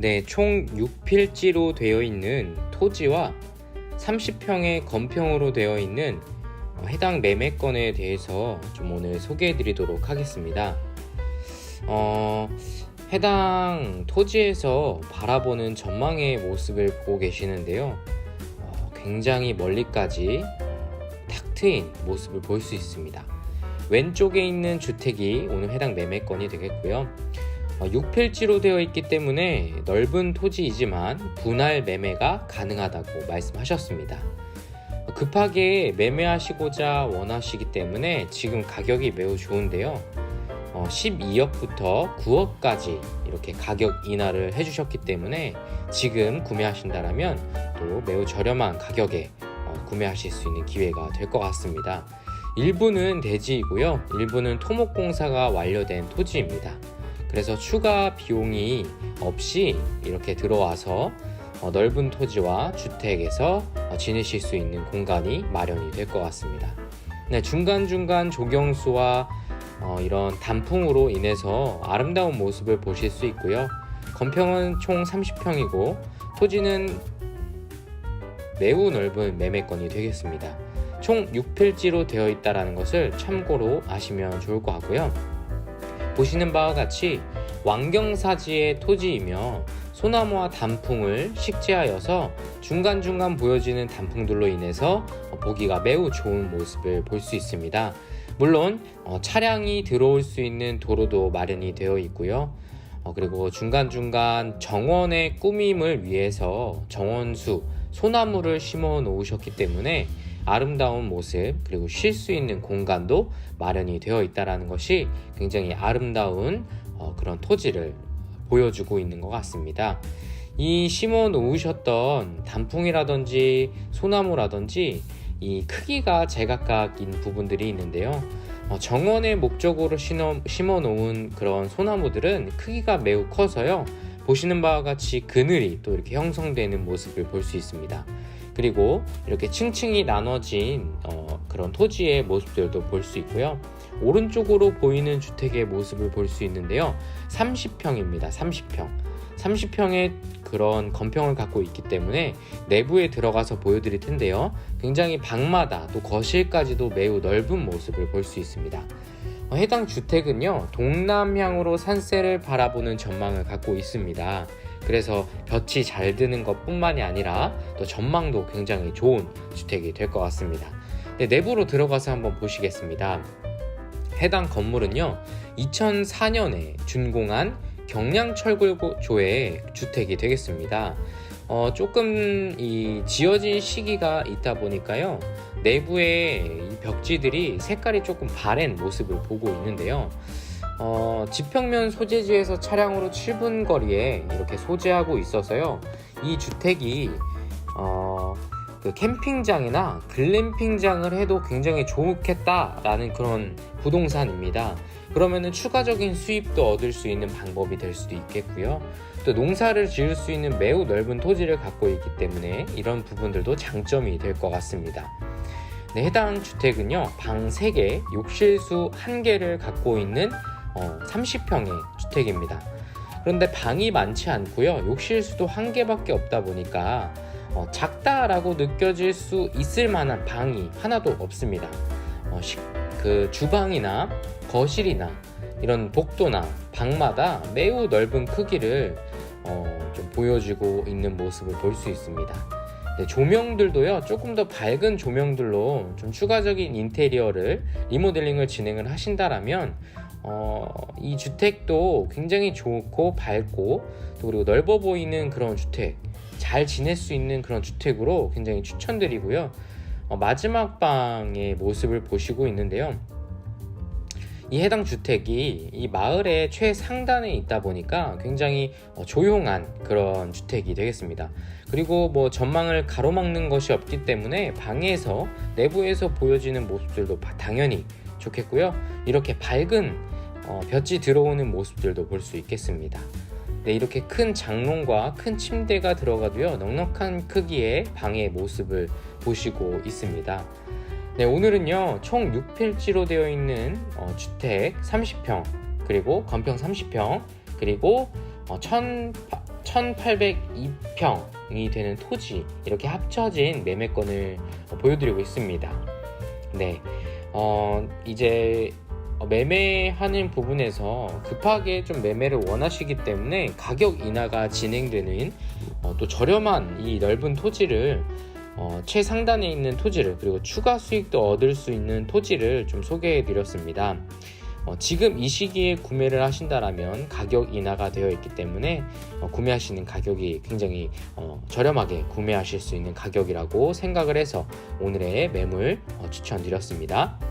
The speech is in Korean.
네, 총 6필지로 되어 있는 토지와 30평의 건평으로 되어 있는 어, 해당 매매건에 대해서 좀 오늘 소개해 드리도록 하겠습니다. 어, 해당 토지에서 바라보는 전망의 모습을 보고 계시는데요. 어, 굉장히 멀리까지 탁 트인 모습을 볼 수 있습니다. 왼쪽에 있는 주택이 오늘 해당 매매건이 되겠고요. 6필지로 되어 있기 때문에 넓은 토지이지만 분할 매매가 가능하다고 말씀하셨습니다. 급하게 매매하시고자 원하시기 때문에 지금 가격이 매우 좋은데요. 12억부터 9억까지 이렇게 가격 인하를 해주셨기 때문에 지금 구매하신다면 또 매우 저렴한 가격에 어, 구매하실 수 있는 기회가 될 것 같습니다. 일부는 대지이고요. 일부는 토목공사가 완료된 토지입니다. 그래서 추가 비용이 없이 이렇게 들어와서 어, 넓은 토지와 주택에서 어, 지내실 수 있는 공간이 마련이 될 것 같습니다. 네, 중간중간 조경수와 어, 이런 단풍으로 인해서 아름다운 모습을 보실 수 있고요. 건평은 총 30평이고 토지는 매우 넓은 매매권이 되겠습니다. 총 6필지로 되어 있다는 것을 참고로 아시면 좋을 것 같고요. 보시는 바와 같이 왕경사지의 토지이며 소나무와 단풍을 식재하여서 중간중간 보여지는 단풍들로 인해서 보기가 매우 좋은 모습을 볼 수 있습니다. 물론 어, 차량이 들어올 수 있는 도로도 마련이 되어 있고요. 어, 그리고 중간중간 정원의 꾸밈을 위해서 정원수, 소나무를 심어 놓으셨기 때문에 아름다운 모습 그리고 쉴 수 있는 공간도 마련이 되어 있다는 것이 굉장히 아름다운 어, 그런 토지를 보여주고 있는 것 같습니다. 이 심어 놓으셨던 단풍이라든지 소나무라든지 이 크기가 제각각인 부분들이 있는데요. 어, 정원의 목적으로 심어 놓은 그런 소나무들은 크기가 매우 커서요. 보시는 바와 같이 그늘이 또 이렇게 형성되는 모습을 볼 수 있습니다. 그리고 이렇게 층층이 나눠진 어, 그런 토지의 모습들도 볼 수 있고요. 오른쪽으로 보이는 주택의 모습을 볼 수 있는데요. 30평입니다. 30평. 30평의 그런 건평을 갖고 있기 때문에 내부에 들어가서 보여드릴 텐데요. 굉장히 방마다 또 거실까지도 매우 넓은 모습을 볼 수 있습니다. 어, 해당 주택은요, 동남향으로 산세를 바라보는 전망을 갖고 있습니다. 그래서 볕이 잘 드는 것 뿐만이 아니라 또 전망도 굉장히 좋은 주택이 될 것 같습니다. 네, 내부로 들어가서 한번 보시겠습니다. 해당 건물은요, 2004년에 준공한 경량철골조의 주택이 되겠습니다. 어, 조금 이 지어진 시기가 있다 보니까요. 내부의 이 벽지들이 색깔이 조금 바랜 모습을 보고 있는데요. 어, 지평면 소재지에서 차량으로 7분 거리에 이렇게 소재하고 있어서요. 이 주택이 어, 그 캠핑장이나 글램핑장을 해도 굉장히 좋겠다라는 그런 부동산입니다. 그러면은 추가적인 수입도 얻을 수 있는 방법이 될 수도 있겠고요. 또 농사를 지을 수 있는 매우 넓은 토지를 갖고 있기 때문에 이런 부분들도 장점이 될 것 같습니다. 네, 해당 주택은요, 방 3개, 욕실수 1개를 갖고 있는 어, 30평의 주택입니다. 그런데 방이 많지 않고요, 욕실 수도 1개밖에 없다 보니까 어, 작다라고 느껴질 수 있을 만한 방이 하나도 없습니다. 어, 시, 그 주방이나 거실이나 이런 복도나 방마다 매우 넓은 크기를 어, 좀 보여주고 있는 모습을 볼 수 있습니다. 네, 조명들도요 조금 더 밝은 조명들로 좀 추가적인 인테리어를 리모델링을 진행을 하신다라면 어, 이 주택도 굉장히 좋고 밝고 또 그리고 넓어 보이는 그런 주택 잘 지낼 수 있는 그런 주택으로 굉장히 추천드리고요 어, 마지막 방의 모습을 보시고 있는데요 이 해당 주택이 이 마을의 최상단에 있다 보니까 굉장히 어, 조용한 그런 주택이 되겠습니다. 그리고 뭐 전망을 가로막는 것이 없기 때문에 방에서 내부에서 보여지는 모습들도 당연히 좋겠고요. 이렇게 밝은 어, 볕이 들어오는 모습들도 볼 수 있겠습니다. 네, 이렇게 큰 장롱과 큰 침대가 들어가도요, 넉넉한 크기의 방의 모습을 보시고 있습니다. 네, 오늘은요, 총 6필지로 되어 있는 어, 주택 30평, 그리고 건평 30평, 그리고 어, 1 1802평이 되는 토지 이렇게 합쳐진 매매권을 어, 보여드리고 있습니다. 네, 어, 이제 어, 매매하는 부분에서 급하게 좀 매매를 원하시기 때문에 가격 인하가 진행되는 어, 또 저렴한 이 넓은 토지를 어, 최상단에 있는 토지를 그리고 추가 수익도 얻을 수 있는 토지를 좀 소개해 드렸습니다. 어, 지금 이 시기에 구매를 하신다라면 가격 인하가 되어 있기 때문에 어, 구매하시는 가격이 굉장히 어, 저렴하게 구매하실 수 있는 가격이라고 생각을 해서 오늘의 매물 어, 추천드렸습니다.